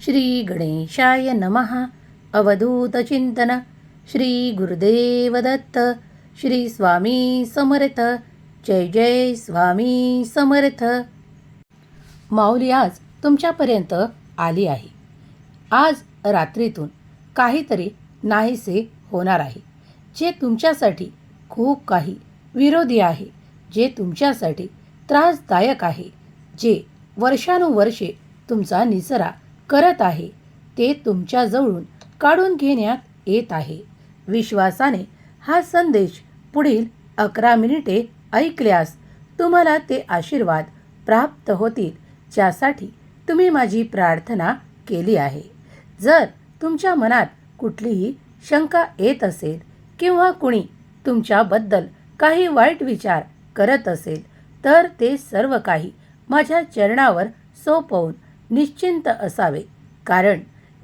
श्री गणेशाय नमः अवधूतचिंतन श्री गुरुदेव दत्त। श्री स्वामी समर्थ। जय जय स्वामी समर्थ। माऊली आज तुमच्यापर्यंत आली आहे. आज रात्रीतून काहीतरी नाहीसे होणार आहे जे तुमच्यासाठी खूप काही विरोधी आहे जे तुमच्यासाठी त्रासदायक आहे जे वर्षानुवर्षे तुमचा निसरा करत आहे. ते तुमच्याजवळून काढून घेण्यात येत आहे. विश्वासाने हा संदेश पुढील अकरा मिनिटे ऐकल्यास तुम्हाला ते आशीर्वाद प्राप्त होतील ज्यासाठी तुम्ही माझी प्रार्थना केली आहे. जर तुमच्या मनात कुठलीही शंका येत असेल किंवा कुणी तुमच्याबद्दल काही वाईट विचार करत असेल तर ते सर्व काही माझ्या चरणावर सोपवून निश्चिंत असावे. कारण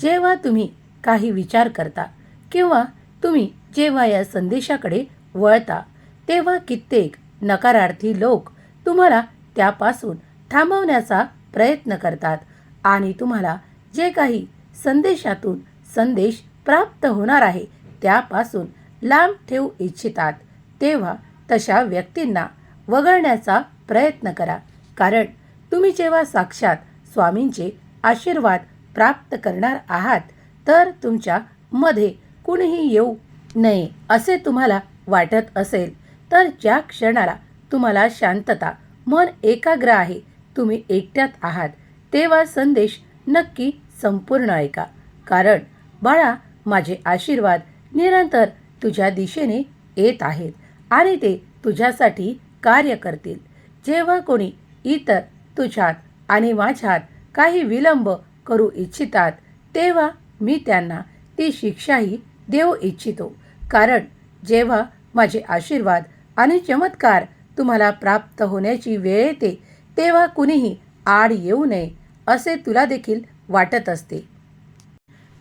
जेव्हा तुम्ही काही विचार करता किंवा तुम्ही जेव्हा या संदेशाकडे वळता तेव्हा कित्येक नकारार्थी लोक तुम्हाला त्यापासून थांबवण्याचा प्रयत्न करतात आणि तुम्हाला जे काही संदेशातून संदेश प्राप्त होणार आहे त्यापासून लांब ठेवू इच्छितात. तेव्हा तशा व्यक्तींना वगळण्याचा प्रयत्न करा. कारण तुम्ही जेव्हा साक्षात स्वामींचे आशीर्वाद प्राप्त करणार आहात तर तुमच्या मध्ये कुणीही येऊ नये असे तुम्हाला वाटत असेल तर ज्या क्षणाला तुम्हाला शांतता मन एकाग्र आहे तुम्ही एकट्यात आहात तेव्हा संदेश नक्की संपूर्ण ऐका. कारण बाळा माझे आशीर्वाद निरंतर तुझ्या दिशेने येत आहेत आणि ते तुझ्यासाठी कार्य करतील. जेव्हा कोणी इतर तुझ्यात आणि माझ्यात काही विलंब करू इच्छितात तेव्हा मी त्यांना ती शिक्षाही देऊ इच्छितो. कारण जेव्हा माझे आशीर्वाद आणि चमत्कार तुम्हाला प्राप्त होण्याची वेळ येते तेव्हा कुणीही आड येऊ नये असे तुला देखील वाटत असते.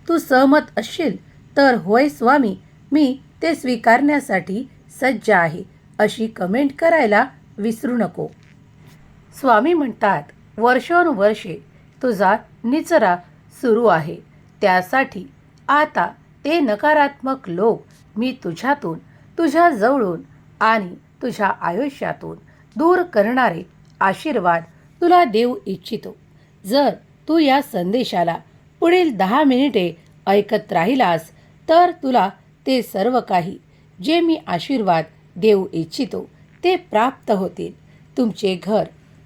तू सहमत असशील तर होय स्वामी मी ते स्वीकारण्यासाठी सज्ज आहे अशी कमेंट करायला विसरू नको. स्वामी म्हणतात वर्षानुवर्षे तुझा निचरा सुरू आहे. त्यासाठी आता ते नकारात्मक लोक मी तुझ्यातून तुझ्या जवळून आणि तुझ्या आयुष्यातून दूर करणारे आशीर्वाद तुला देऊ इच्छितो. जर तू या संदेशाला पुढील दहा मिनिटे ऐकत राहिलास तर तुला ते सर्व काही जे मी आशीर्वाद देऊ इच्छितो ते प्राप्त होतील. तुमचे घर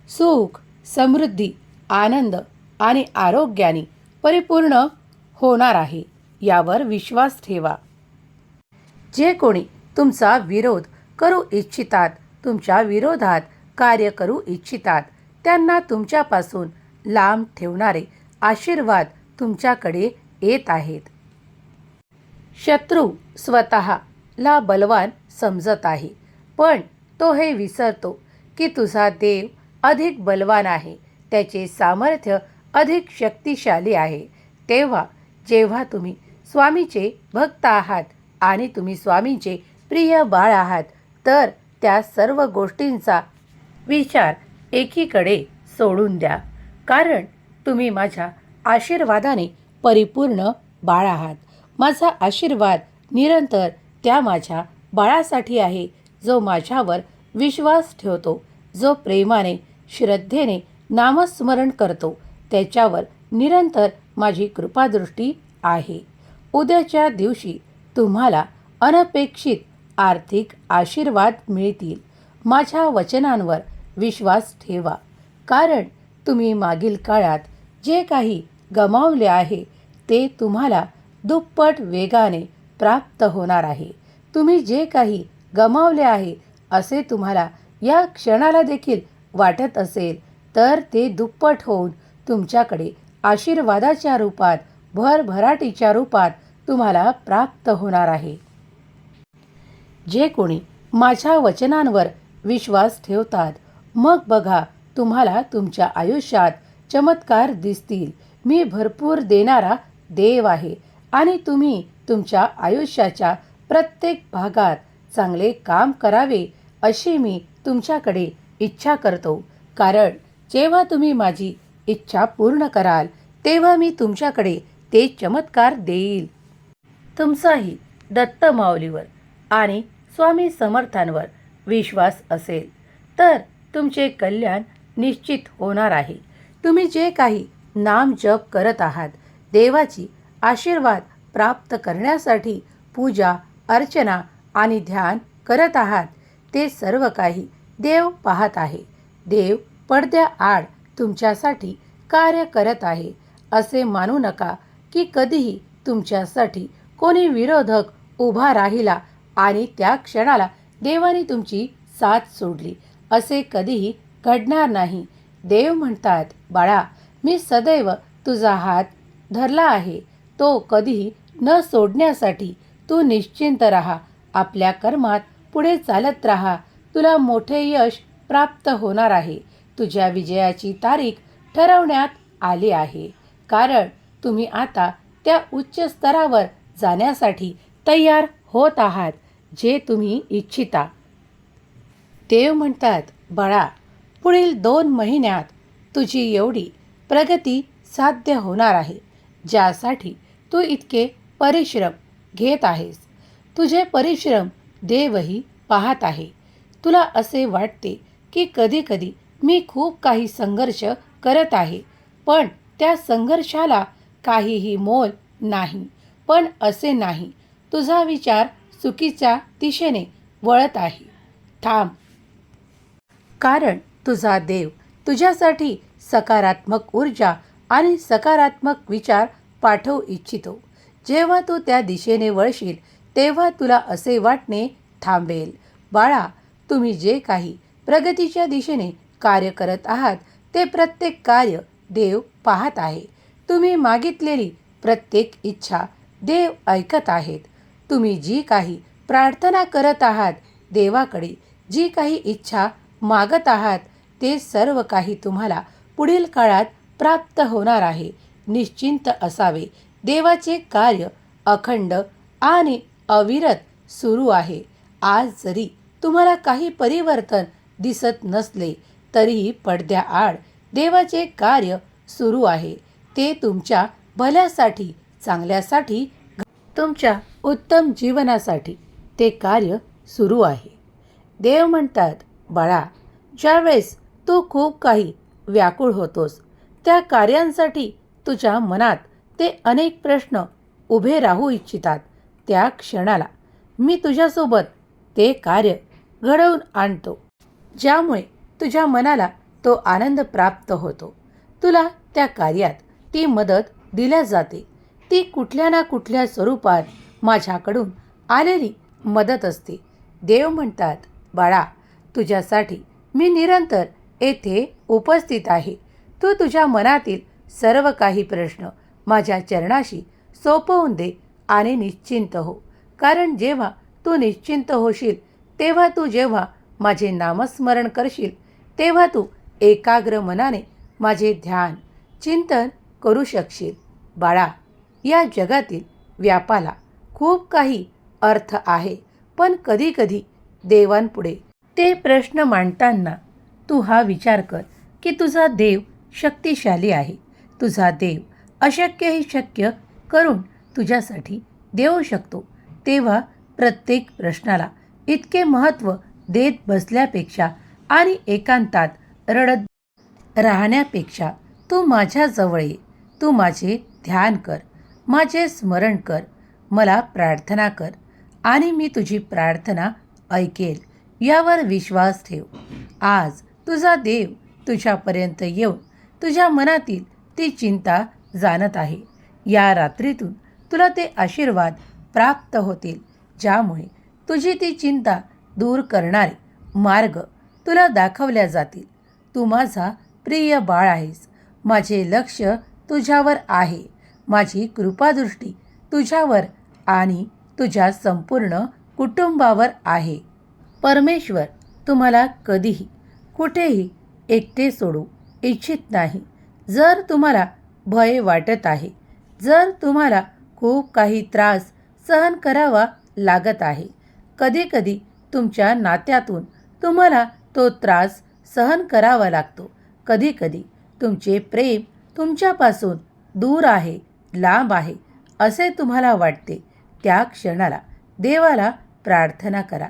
सुख समृद्धी आनंद आणि आरोग्याने परिपूर्ण होणार आहे यावर विश्वास ठेवा. जे कोणी तुमचा विरोध करू इच्छितात तुमच्या विरोधात कार्य करू इच्छितात त्यांना तुमच्यापासून लांब ठेवणारे आशीर्वाद तुमच्याकडे येत आहेत. शत्रू स्वतःला बलवान समजत आहे पण तो हे विसरतो की तुझा देव अधिक बलवान आहे. त्याचे सामर्थ्य अधिक शक्तिशाली आहे. तेव्हा जेव्हा तुम्ही स्वामीचे भक्त आहात आणि तुम्ही स्वामींचे प्रिय बाळ आहात तर त्या सर्व गोष्टींचा विचार एकीकडे सोडून द्या. कारण तुम्ही माझ्या आशीर्वादाने परिपूर्ण बाळ आहात. माझा आशीर्वाद निरंतर त्या माझ्या बाळासाठी आहे जो माझ्यावर विश्वास ठेवतो जो प्रेमाने श्रद्धेने नामस्मरण करतो. त्याच्यावर निरंतर माझी कृपादृष्टी आहे. उद्याच्या दिवशी तुम्हाला अनपेक्षित आर्थिक आशीर्वाद मिळतील. माझ्या वचनांवर विश्वास ठेवा. कारण तुम्ही मागील काळात जे काही गमावले आहे ते तुम्हाला दुप्पट वेगाने प्राप्त होणार आहे. तुम्ही जे काही गमावले आहे असे तुम्हाला या क्षणाला देखील वाटत असेल तर ते दुप्पट होऊन तुमच्याकडे आशीर्वादाच्या रूपात भरभराटीच्या रूपात तुम्हाला प्राप्त होणार आहे. जे कोणी माझ्या वचनांवर विश्वास ठेवतात मग बघा तुम्हाला तुमच्या आयुष्यात चमत्कार दिसतील. मी भरपूर देणारा देव आहे आणि तुम्ही तुमच्या आयुष्याच्या प्रत्येक भागात चांगले काम करावे अशी मी तुमच्याकडे इच्छा करतो. कारण जेव्हा तुम्ही माझी इच्छा पूर्ण कराल तेव्हा मी तुमच्याकडे ते चमत्कार देईल. तुमचाही दत्त माऊलीवर आणि स्वामी समर्थांवर विश्वास असेल तर तुमचे कल्याण निश्चित होणार आहे. तुम्ही जे काही नाम जप करत आहात देवाची आशीर्वाद प्राप्त करण्यासाठी पूजा अर्चना आणि ध्यान करत आहात ते सर्व काही देव पाहत आहे. देव पडद्याआड तुमच्यासाठी कार्य करत आहे. असे मानू नका की कधीही तुमच्यासाठी कोणी विरोधक उभा राहिला आणि त्या क्षणाला देवाने तुमची साथ सोडली. असे कधीही घडणार नाही. देव म्हणतात बाळा मी सदैव तुझा हात धरला आहे. तो कधीही न सोडण्यासाठी तू निश्चिंत राहा. आपल्या कर्मात पुढे चालत राहा. तुला मोठे यश प्राप्त होणार आहे. तुझ्या विजयाची तारीख ठरवण्यात आली आहे. कारण तुम्ही आता त्या उच्च स्तरावर जाण्यासाठी तयार होत आहात जे तुम्ही इच्छिता. देव म्हणतात बाळा पुढील दोन महिन्यात तुझी एवढी प्रगती साध्य होणार आहे ज्यासाठी तू इतके परिश्रम घेत आहेस. तुझे परिश्रम देवही पाहत आहे. तुला असे वाटते की कधीकधी मी खूप काही संघर्ष करत आहे पण त्या संघर्षाला काहीही मोल नाही. पण असे नाही. तुझा विचार चुकीच्या दिशेने वळत आहे. थांब. कारण तुझा देव तुझ्यासाठी सकारात्मक ऊर्जा आणि सकारात्मक विचार पाठवू इच्छितो. जेव्हा तू त्या दिशेने वळशील तेव्हा तुला असे वाटणे थांबेल. बाळा तुम्ही जे काही प्रगतीच्या दिशेने कार्य करत आहात ते प्रत्येक कार्य देव पाहत आहे. तुम्ही मागितलेली प्रत्येक इच्छा देव ऐकत आहेत. तुम्ही जी काही प्रार्थना करत आहात देवाकडे जी काही इच्छा मागत आहात ते सर्व काही तुम्हाला पुढील काळात प्राप्त होणार आहे. निश्चिंत असावे. देवाचे कार्य अखंड आणि अविरत सुरू आहे. आज जरी तुम्हाला काही परिवर्तन दिसत नसले तरीही पडद्याआड देवाचे कार्य सुरू आहे. ते तुमच्या भल्यासाठी चांगल्यासाठी तुमच्या उत्तम जीवनासाठी ते कार्य सुरू आहे. देव म्हणतात बाळा ज्यावेळेस तू खूप काही व्याकुळ होतोस त्या कार्यांसाठी तुझ्या मनात ते अनेक प्रश्न उभे राहू इच्छितात. त्या क्षणाला मी तुझ्यासोबत ते कार्य घडवून आणतो. ज्यामुळे तुझ्या मनाला तो आनंद प्राप्त होतो. तुला त्या कार्यात ती मदत दिल्या जाते. ती कुठल्या ना कुठल्या स्वरूपात माझ्याकडून आलेली मदत असते. देव म्हणतात बाळा तुझ्यासाठी मी निरंतर येथे उपस्थित आहे. तू तुझ्या मनातील सर्व काही प्रश्न माझ्या चरणाशी सोपवून दे आणि निश्चिंत हो. कारण जेव्हा तू निश्चिंत होशील तेव्हा तू जेव्हा माझे नामस्मरण करशील तेव्हा तू एकाग्र मनाने माझे ध्यान चिंतन करू शकशील. बाळा या जगातील व्यापाला खूप काही अर्थ आहे पण कधीकधी देवांपुढे ते प्रश्न मांडताना तू हा विचार कर की तुझा देव शक्तिशाली आहे. तुझा देव अशक्यही शक्य करून तुझ्यासाठी देऊ शकतो. तेव्हा प्रत्येक प्रश्नाला इतके महत्त्व देत बसल्यापेक्षा आणि एकांतात रडत राहण्यापेक्षा तू माझ्याजवळ ये. तू माझे ध्यान कर. माझे स्मरण कर. मला प्रार्थना कर. आणि मी तुझी प्रार्थना ऐकेल. यावर विश्वास ठेव. आज तुझा देव तुझ्यापर्यंत येऊन तुझ्या मनातील ती चिंता जाणत आहे. या रात्रीतून तुला ते आशीर्वाद प्राप्त होतील ज्यामुळे तुझी ती चिंता दूर करणारे मार्ग तुला दाखवल्या जातील. तू माझा प्रिय बाळ आहेस. माझे लक्ष तुझ्यावर आहे. माझी कृपादृष्टी तुझ्यावर आणि तुझ्या संपूर्ण कुटुंबावर आहे. परमेश्वर तुम्हाला कधीही कुठेही एकटे सोडू इच्छित नाही. जर तुम्हाला भय वाटत आहे जर तुम्हाला खूप काही त्रास सहन करावा लागत आहे कधीकधी तुमच्या नात्यातून तुम्हाला तो त्रास सहन करावा लागतो. कधीकधी तुमचे प्रेम तुमच्यापासून दूर आहे लांब आहे असे तुम्हाला वाटते. त्या क्षणाला देवाला प्रार्थना करा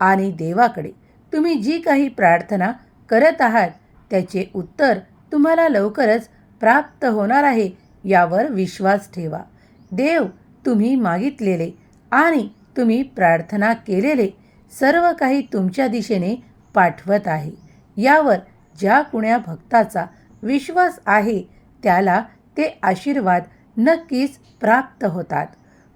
आणि देवाकडे तुम्ही जी काही प्रार्थना करत आहात त्याचे उत्तर तुम्हाला लवकरच प्राप्त होणार आहे यावर विश्वास ठेवा. देव तुम्ही मागितलेले आणि तुम्ही प्रार्थना केलेले सर्व काही तुमच्या दिशेने पाठवत आहे. यावर ज्या कुण्या भक्ताचा विश्वास आहे त्याला ते आशीर्वाद नक्कीच प्राप्त होतात.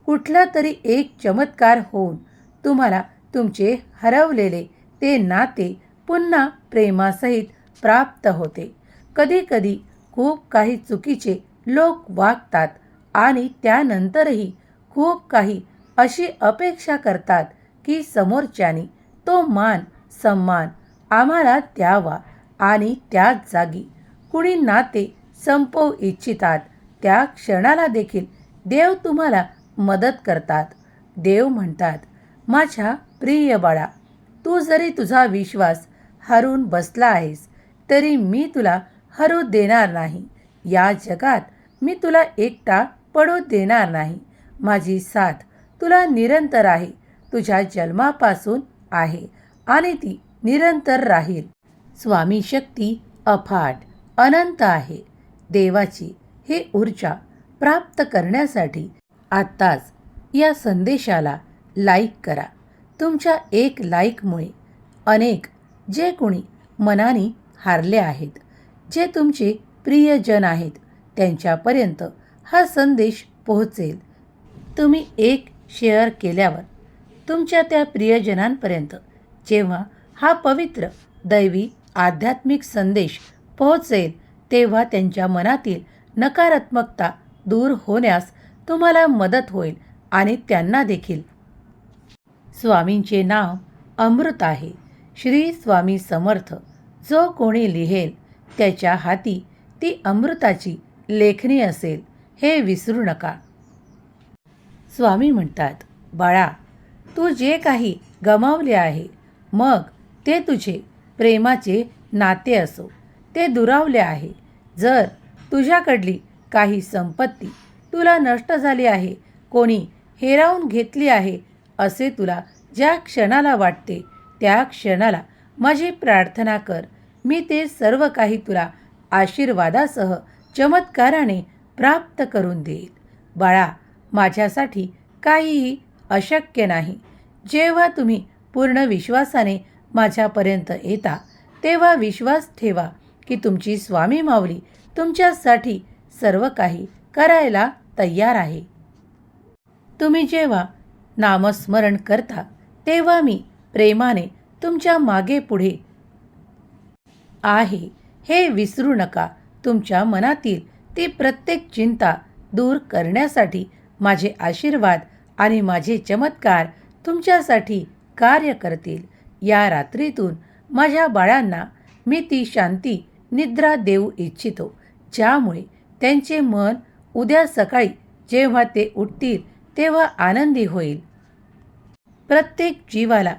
कुठला तरी एक चमत्कार होऊन तुम्हाला तुमचे हरवलेले ते नाते पुन्हा प्रेमासहित प्राप्त होते. कधीकधी खूप काही चुकीचे लोक वागतात आणि त्यानंतरही खूप काही अशी अपेक्षा करतात की समोरच्यानी तो मान सन्मान आम्हाला द्यावा आणि त्याच जागी कुणी नाते संपवू इच्छितात त्या क्षणाला देखील देव तुम्हाला मदत करतात. देव म्हणतात माझ्या प्रिय बाळा तू जरी तुझा विश्वास हरून बसला आहेस तरी मी तुला हरू देणार नाही. या जगात मी तुला एकटा पडू देणार नाही. माझी साथ तुला निरंतर आहे. तुझ्या जन्मापासून आहे आणि ती निरंतर राहील. स्वामी शक्ती अफाट अनंत आहे. देवाची ही ऊर्जा प्राप्त करण्यासाठी आत्ताच या संदेशाला लाईक करा. तुमच्या एक लाईकमुळे अनेक जे कोणी मनाने हारले आहेत जे तुमचे प्रियजन आहेत त्यांच्यापर्यंत हा संदेश पोहोचेल. तुम्ही एक शेअर केल्यावर तुमच्या त्या प्रियजनांपर्यंत जेव्हा हा पवित्र दैवी आध्यात्मिक संदेश पोहोचेल तेव्हा त्यांच्या मनातील नकारात्मकता दूर होण्यास तुम्हाला मदत होईल आणि त्यांना देखील. स्वामींचे नाव अमृत आहे. श्री स्वामी समर्थ जो कोणी लिहेल त्याच्या हाती ती अमृताची लेखणी असेल हे विसरू नका. स्वामी म्हणतात बाळा तू जे काही गमावले आहे मग ते तुझे प्रेमाचे नाते असो. ते दुरावले आहे. जर तुझ्याकडली काही संपत्ती तुला नष्ट झाली आहे कोणी हेरावून घेतली आहे असे तुला ज्या क्षणाला वाटते त्या क्षणाला माझी प्रार्थना कर. मी ते सर्व काही तुला आशीर्वादासह चमत्काराने प्राप्त करून देईल बाळा माझ्यासाठी काहीही अशक्य नाही. जेव्हा तुम्ही पूर्ण विश्वासाने माझ्यापर्यंत येता तेव्हा विश्वास ठेवा की तुमची स्वामी माऊली तुमच्यासाठी सर्व काही करायला तयार आहे. तुम्ही जेव्हा नामस्मरण करता तेव्हा मी प्रेमाने तुमच्या मागे पुढे आहे. हे विसरू नका. तुमच्या मनातील ती प्रत्येक चिंता दूर करण्यासाठी माझे आशीर्वाद आणि माझे चमत्कार तुमच्यासाठी कार्य करतील. या रात्रीतून माझ्या बाळांना मी ती शांती निद्रा देऊ इच्छितो. ज्यामुळे त्यांचे मन उद्या सकाळी जेव्हा ते उठतील तेव्हा आनंदी होईल. प्रत्येक जीवाला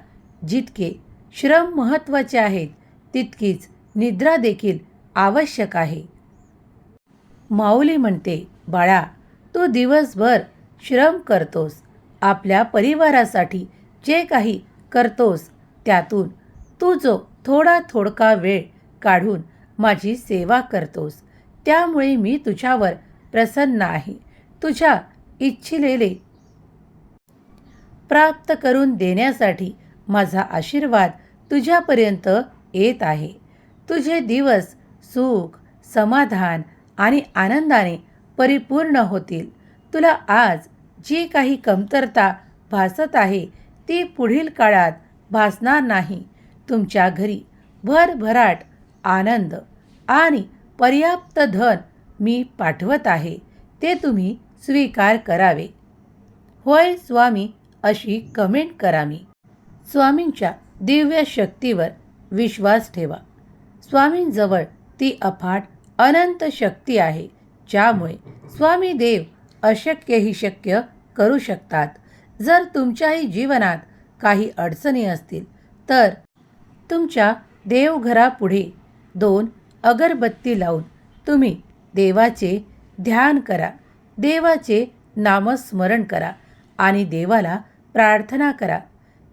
जितके श्रम महत्त्वाचे आहेत तितकीच निद्रा देखील आवश्यक आहे. माऊली म्हणते बाळा तू दिवसभर श्रम करतोस. आपल्या परिवारासाठी जे काही करतोस त्यातून तू जो थोडा थोडका वेळ काढून माझी सेवा करतोस त्यामुळे मी तुझ्यावर प्रसन्न आहे. तुझ्या इच्छिलेले प्राप्त करून देण्यासाठी माझा आशीर्वाद तुझ्यापर्यंत येत आहे. तुझे दिवस सुख समाधान आणि आनंदाने परिपूर्ण होतील. तुला आज जी काही कमतरता भासत आहे ती पुढील काळात भासणार नाही. तुमच्या घरी भरभराट आनंद आणि पर्याप्त धन मी पाठवत आहे ते तुम्ही स्वीकार करावे. होय स्वामी अशी कमेंट करा मी. स्वामींच्या दिव्य शक्तीवर विश्वास ठेवा. स्वामींजवळ ती अफाट अनंत शक्ती आहे. ज्यामुळे स्वामी देव अशक्यही शक्य करू शकतात. जर तुमच्याही जीवनात काही अडचणी असतील तर तुमच्या देवघरापुढे दोन अगरबत्ती लावून तुम्ही देवाचे ध्यान करा. देवाचे नामस्मरण करा आणि देवाला प्रार्थना करा.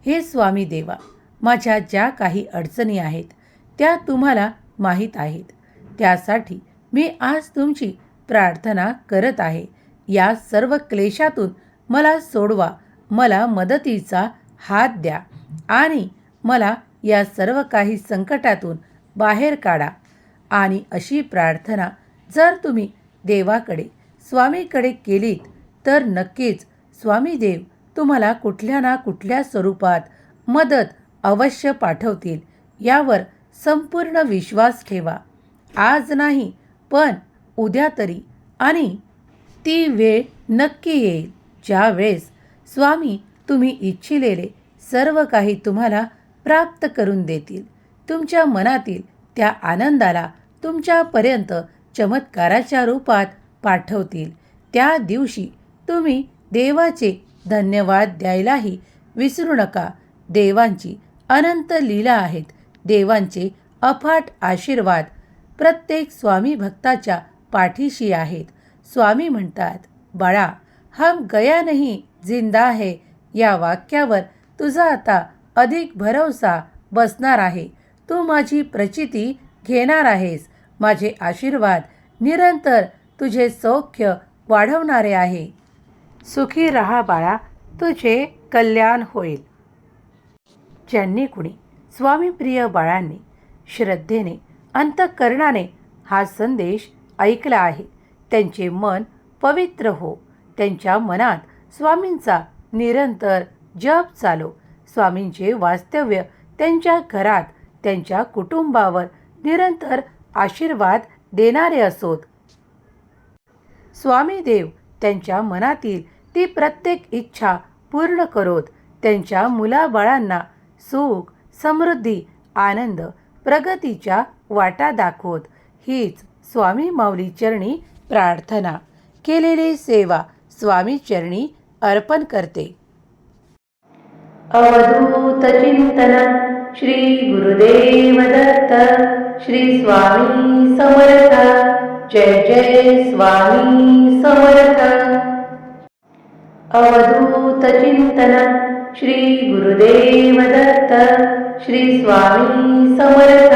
हे स्वामी देवा माझ्या ज्या काही अडचणी आहेत त्या तुम्हाला माहीत आहेत. त्यासाठी मी आज तुमची प्रार्थना करत आहे. या सर्व क्लेशातून मला सोडवा. मला मदतीचा हात द्या आणि मला या सर्व काही संकटातून बाहेर काढा. आणि अशी प्रार्थना जर तुम्ही देवाकडे स्वामीकडे केलीत तर नक्कीच स्वामी देव तुम्हाला कुठल्या ना कुठल्या स्वरूपात मदत अवश्य पाठवतील. यावर संपूर्ण विश्वास ठेवा. आज नाही पण उद्या तरी आणि ती वेळ नक्की येईल. ज्यावेळेस स्वामी तुम्ही इच्छिलेले सर्व काही तुम्हाला प्राप्त करून देतील. तुमच्या मनातील त्या आनंदाला तुमच्यापर्यंत चमत्काराच्या रूपात पाठवतील. त्या दिवशी तुम्ही देवाचे धन्यवाद द्यायलाही विसरू नका. देवांची अनंत लीला आहेत. देवांचे अफाट आशीर्वाद प्रत्येक स्वामी भक्ताच्या पाठीशी आहेत. स्वामी म्हणतात बाळा हम गया नाही जिंदा है. या वाक्यावर तुझा आता अधिक भरवसा बसणार आहे. तू माझी प्रचिती घेणार आहेस. माझे आशीर्वाद निरंतर तुझे सौख्य वाढवणारे आहे. सुखी रहा बाळा तुझे कल्याण होईल. ज्यांनी कुणी स्वामीप्रिय बाळांनी श्रद्धेने अंतःकरणाने हा संदेश ऐकला आहे. त्यांचे मन पवित्र हो. त्यांच्या मनात स्वामींचा निरंतर जप चालो. स्वामींचे वास्तव्य त्यांच्या घरात त्यांच्या कुटुंबावर निरंतर आशीर्वाद देणारे असोत. स्वामी देव त्यांच्या मनातील ती प्रत्येक इच्छा पूर्ण करोत. त्यांच्या मुलाबाळांना सुख समृद्धी आनंद प्रगतीच्या वाटा दाखवत. हीच स्वामी माऊली चरणी प्रार्थना. केलेली सेवा स्वामी चरणी अर्पण करते. अवधूत चिंतन श्री गुरुदेव दत्त श्री स्वामी समर्थ. जय जय स्वामी समर्थ. अवधूत चिंतन श्री गुरुदेव दत्त श्री स्वामी समर्थ.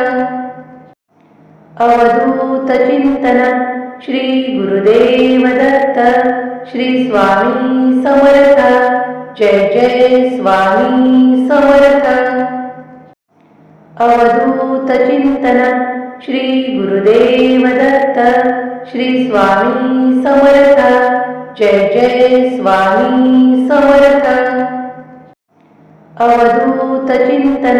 अवधूत चिंतन श्री गुरुदेव दत्त श्री स्वामी समर्थ जय जय स्वामी समर्थ अवधूत चिंतन श्री गुरुदेव दत्त श्री स्वामी समर्थ जय जय स्वामी समर्थ अवधूत चिंतन